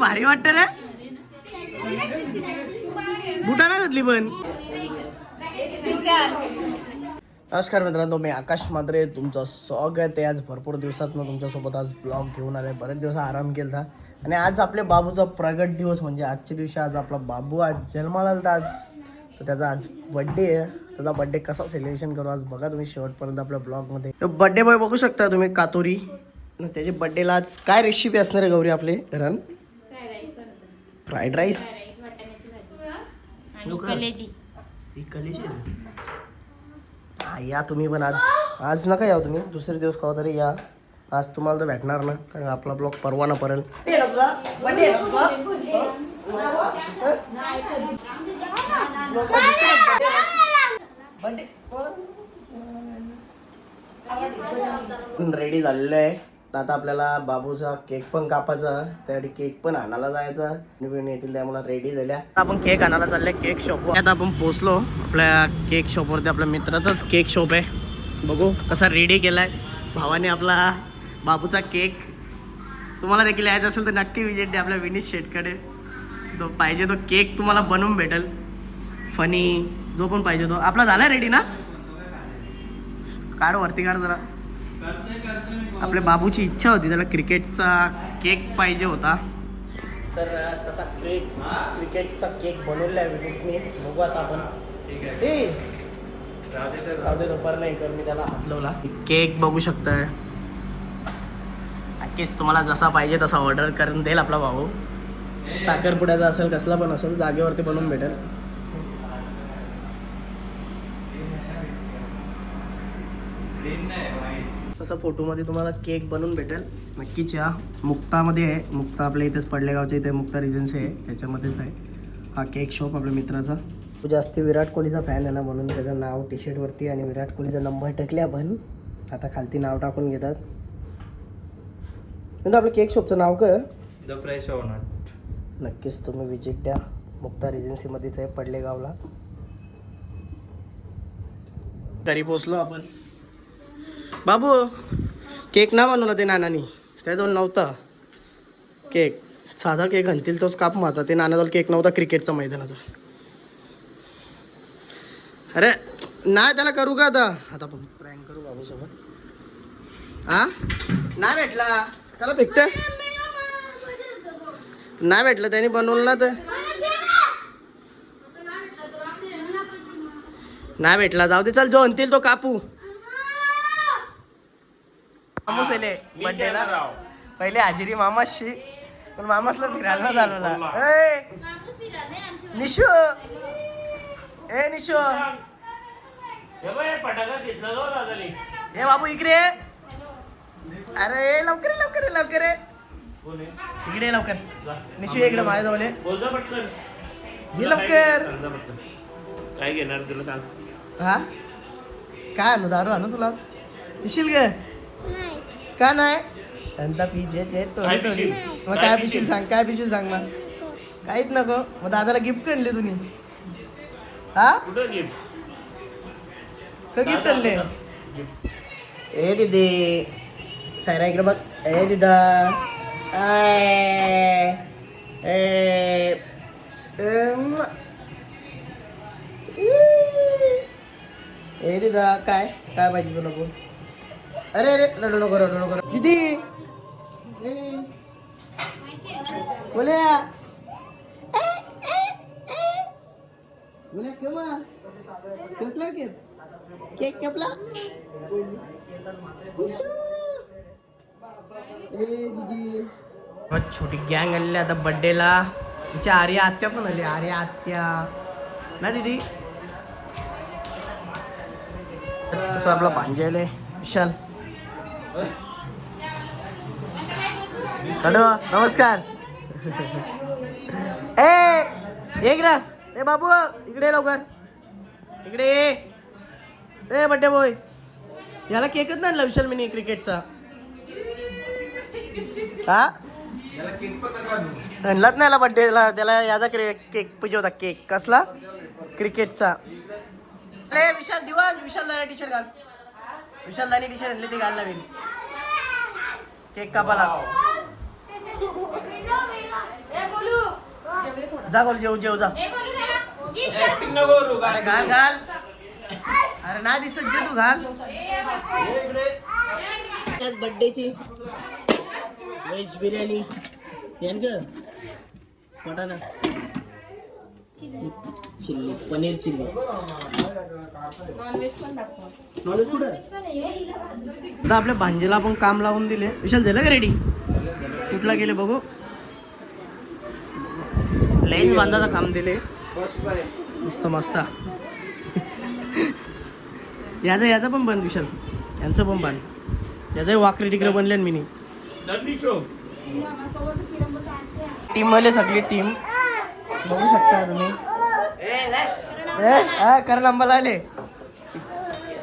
भारी वाटत रे. बुटा ना घातली पण. नमस्कार मित्रांनो मी आकाश मात्रे तुमचं स्वागत आहे आज भरपूर दिवसात मग तुमच्यासोबत आज ब्लॉग घेऊन आले बरेच दिवस आराम केला आणि आज आपल्या बाबूचा प्रगट दिवस म्हणजे आजच्या दिवशी आज आपला बाबू आज जन्माला आज. तर त्याचा आज बड्डे आहे. त्याचा बड्डे कसा सेलिब्रेशन करू आज बघा तुम्ही शेवटपर्यंत आपल्या ब्लॉगमध्ये बड्डे बॉय बघू शकता तुम्ही कातोरी. आणि त्याच्या बड्डेला आज काय रेसिपी असणार आहे गौरी आपले? घरात फ्राईड राईस ही. हा, या तुम्ही पण आज. आज नका या तुम्ही. दुसरे दिवस कवा तरी या. आज तुम्हाला तर भेटणार ना कारण आपला ब्लॉग परवा ना पडेल रेडी झालेलं आहे. आता आपल्याला बाबूचा केक पण कापायचा त्यासाठी केक पण आणायला जायचा. निवडून येतील त्या मला रेडी झाल्या. आपण केक आणायला चाललंय केक शॉप आता आपण पोहोचलो. आपल्या केक शॉपवरती आपल्या मित्राचाच केक शॉप आहे. बघू कसा रेडी केलाय. भावाने आपला बाबूचा केक. तुम्हाला देखील यायचं असेल तर नक्की विजिट द्या आपल्या विनीत शेटकडे. जो पाहिजे तो केक तुम्हाला बनवून भेटेल. फनी जो पण पाहिजे तो आपला झाला रेडी ना? काढ वरती काढ जरा. आपल्या बाबूची इच्छा होती त्याला क्रिकेटचा केक पाहिजे होता. तर तसा केक क्रिकेटचा केक बनवलेला आहे विनीतने बघू आता आपण. राहू दे दुपार नाही कर मी त्याला हात लावला. केक बघू शकताय. नक्कीच तुम्हाला जसा पाहिजे तसा ऑर्डर करून देईल आपला भाऊ. साखरपुड्याचा असेल कसला पण असेल जागेवरती बनवून भेटेल. तसं फोटोमध्ये तुम्हाला केक बनवून भेटेल. नक्कीच या. मुक्तामध्ये आहे. मुक्ता आपल्या इथेच पडलेगावच्या इथे. मुक्ता रिजन्सी आहे. त्याच्यामध्येच आहे. हा केक शॉप आपल्या मित्राचा. तो जास्त विराट कोहलीचा फॅन आहे ना म्हणून त्याचं नाव टी शर्टवरती आणि विराट कोहलीचा नंबर टाकले आपण. आता खालती नाव टाकून घेतात. म्हणजे आपलं केक शॉपचं नाव काय द फ्रेश ओनर नक्कीच तुम्ही विजिट द्या. मुक्ता रेजन्सीमध्येच आहे पडलेगावला घरी पोचलो आपण. बाबू केक ना बनवला ते नानानी. त्याजवळ नव्हता. केक साधा केक आणतील तोच काप मारता ते नानाजवळ केक नव्हता क्रिकेटचा मैदानाचा. अरे नाही त्याला करू का आता? आता आपण प्रँक करू बाबू सोबत हा नाही भेटला. त्याला भेटत नाही भेटलं त्यांनी बनवलं ना तर. नाही भेटला. जाऊ दे चल जो आणतील तो कापू. मामूस आले बड्डेला पहिले हाजिरी मामाशी पण मामासला फिरायला चालवला ए निशू. ए निशू. ए बाबू इकडे. अरे लवकर ये, लवकर ये, लवकर ये. इकडे ये लवकर. निशू ये इकडे माझ्याजवळ ये. ये लवकर. काय घेणार तुला सांग. हा? काय आणू दारू आणू तुला? पिशील ग? का नाही? त्यांचा पिजे ते थोडी काय थोडी पिशील? मग काय काय पिशील? पिशील सांग काय पिशील सांग मग? काहीच नको. मग दादाला गिफ्ट आणले तुम्ही. हा? कुठं गिफ्ट का गिफ्ट आणले? ए दीदी. सायरा इकडे बघ ए दिदा आय. A M. ए दिदा काय काय पाहिजे तुला बोल अरे अरे रडू नको रडू नको दीदी ए. बोल्या ए, ए, ए. बोल्या केव्हा केकला केक केक कपला ए दीदी. छोटी गँग आलेली आता बड्डेला तिच्या आर्या आत्या पण आली आर्या आत्या. ना दीदी? तसं आपला भांजेल आहे. विशाल. हॅलो नमस्कार. ए एक ना ए बाबू इकडे लवकर. इकडे ए बड्डे बॉय याला केकच नाही विशाल मिनी क्रिकेटचा हा? आणलाच नाही याला बर्थडेला त्याला याचा केक पाहिजे होता केक कसला? क्रिकेटचा. अरे विशाल दिवस. विशाल दानी टी शर्ट घाल. विशाल दानी टी शर्ट आणली ती घाल नवीन. केक कापाला जा गोल जेव जेव जा. अरे घाल घाल. अरे नाही दिसत जे तू घाल. बर्थडेची व्हेज बिर्याणी. येन ग? ना चिल्ली. पनीर चिल्ली. नॉनव्हेज कुठं? आता आपल्या भांजेला आपण काम लावून दिले. विशाल झालं का रेडी कुठला गेले बघू? लेन्स बांधाचं काम दिले. मस्त मस्त. याचं याचं पण बंद विशाल. यांचं पण बांध याचं वाकरी तिकडे बनले मी शो टीम वाले सगळी टीम बघू शकता तुम्ही. ए, हा कर लांबाला आले.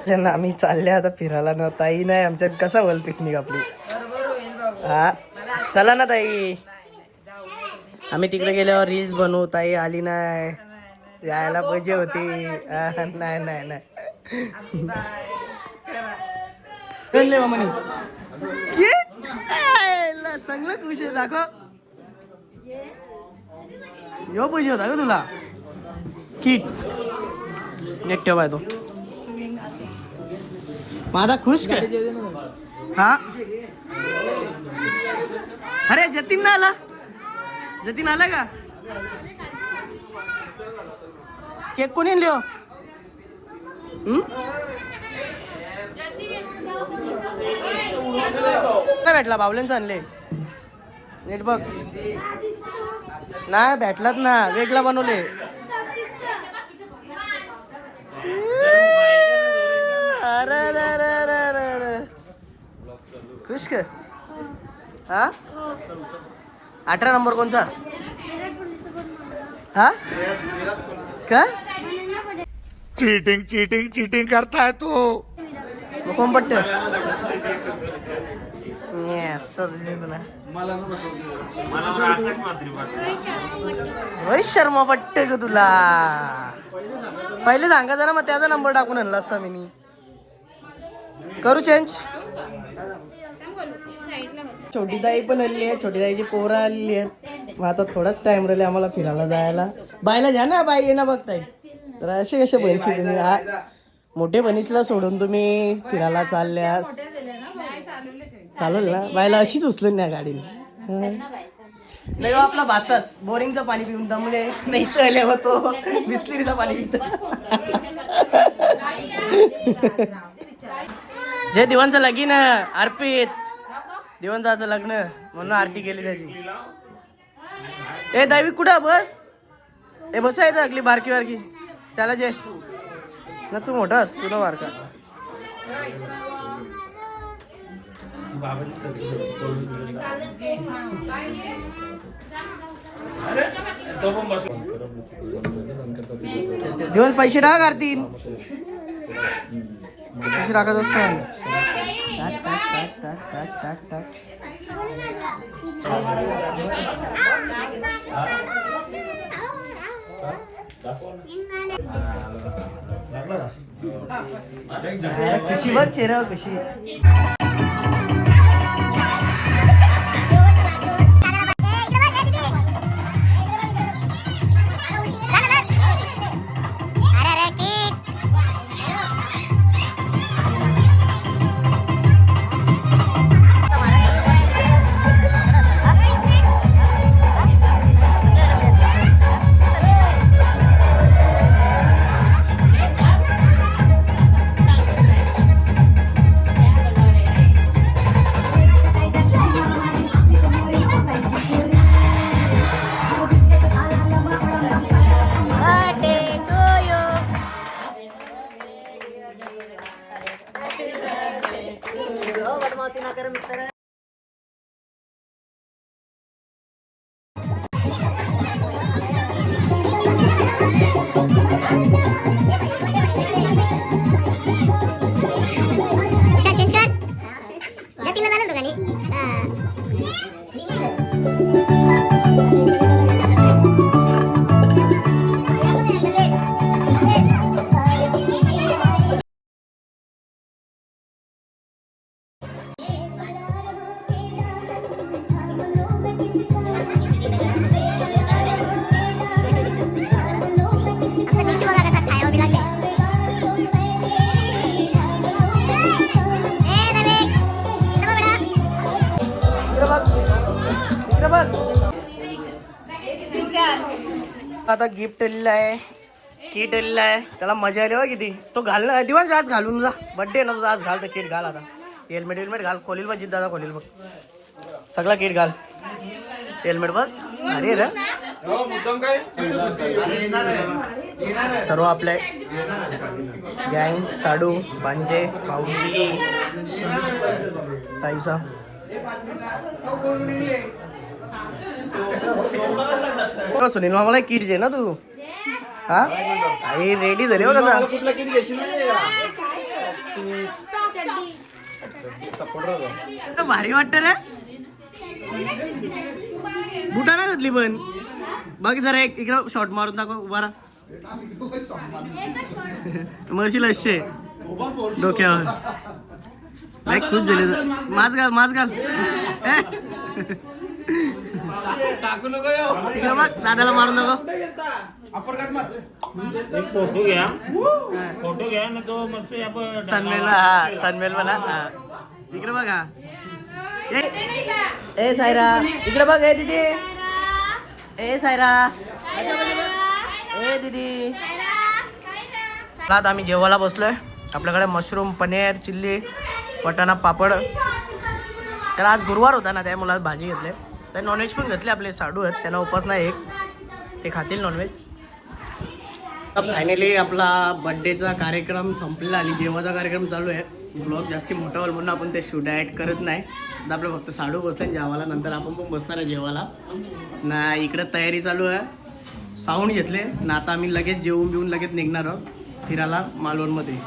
त्यांना आम्ही चालले आता फिरायला. ना ताई नाही आमच्यात कसा बोल पिकनिक आपली? हा. चला ना ताई. आम्ही तिकडे गेल्यावर रील्स बनवू. ताई आली नाही. यायला पाहिजे होती. हा, नाही नाही नाही चालले मामानी के? आयला, चांगलं खुश आहे दाखव. यो पैसे होता का तुला? किट. नेट ठेवाय तो. माझा खुश काय हा? अरे जतीन ना आला. जतीन आला का? केक कोणी लिओ हो? हम्म? भेटला बावल्यांचा आणले. नीट बघ. नाही भेटलात ना. वेगळा बनवले. अरे अरे अरे अरे अरे अरे. खुश का हा? अठरा नंबर कोणचा? हा? का चीटिंग चीटिंग चीटिंग करता है तू कोण पट्ट ना मला आकाश मात्री वाटतं रोहित शर्मा पट्ट ग तुला. पहिले सांगा जरा मग त्याचा नंबर टाकून आणला असता मी. करू चेंज छोटीताई पण आली आहे छोटीताईची पोरं आलेली आहेत. मग आता थोडाच टाइम राहिले आम्हाला फिरायला जायला. बायला जा ना बाई ये ना बघ ताई. तर असे कसे बनशी तुम्ही? मोठे बनीसला सोडून तुम्ही फिरायला चालल्यास. चालेल ना? बायला अशीच उचलून ना गाडीने. नाही आपला भाचाच बोरिंगचं पाणी पिऊन दमले. नाही तर आले होतो. बिस्लरीचं पाणी पितो. जे दिवाणचं लगीन अर्पित. दिवाणचं लग्न म्हणून आरती केली त्याची. ए दैवी कुठं बस? ए बस आहे अगली बारकी बारकी. त्याला जे ना तू मोठा असतो तुला बारका अरे तो पण बस दिवस पैसे टाक आरती पैसे टाकत असतो. टाक टाक टाक टाक टाक टाक टाक कशी बघ चेहरा कशी. Yeah. आता गिफ्ट आलेलं आहे किट आलेलं आहे त्याला मजा आली हो किती. तो घाल ना दिवस आज घालून जा. बड्डे ना तुझा आज घाल तर किट घाल आता. हेल्मेट हेल्मेट घाल. खोलील बघ दादा खोलील बघ सगळा किट घाल. हेल्मेट बघ अरे रे सर्व आपले गँग साडू पांजे पाऊजी ताईसा. सुनील मामाला किट दे ना तू. हा? आई रेडी झाली हो कसा कुठला किट घेशील भारी वाटत रे. बुटा ना घातली पण. बघ जरा एक इकडं शॉट मारून दाखव उभा राहा. मरशील असे डोक्यावर. नाही खुश झाले. मास घाल मास घाल. ए. टाकू नको यो. इकडं बघ दादाला नको. मार. एक फोटो घ्या. फोटो घ्या ना तो मस्त तन्मेल हा तन्मेल मला हा. इकडे बघ हा. ए- ए सायरा. इकडे बघ ए दीदी. ए सायरा. ए दीदी. आता आम्ही जेवायला बसलोय. आपल्याकडे मशरूम पनीर चिल्ली. वटाणा पापड. त्याला आज गुरुवार होता ना त्या मुलात भाजी घेतली. तर नॉनव्हेज पण घेतले आपले साडू आहेत. त्यांना उपास नाही एक. ते खातील नॉनव्हेज फायनली आपला बड्डेचा कार्यक्रम संपलेला आली जेवाचा कार्यक्रम चालू आहे. ब्लॉग जास्ती मोठा होईल म्हणून आपण ते शूट ॲड करत नाही. आता आपलं फक्त साडू बसते जेवायला. नंतर आपण पण बसणार आहे जेवायला. ना इकडं तयारी चालू आहे. साऊंड घेतले. ना आता आम्ही लगेच जेवून बिवून लगेच निघणार आहोत फिरायला मालवणमध्ये.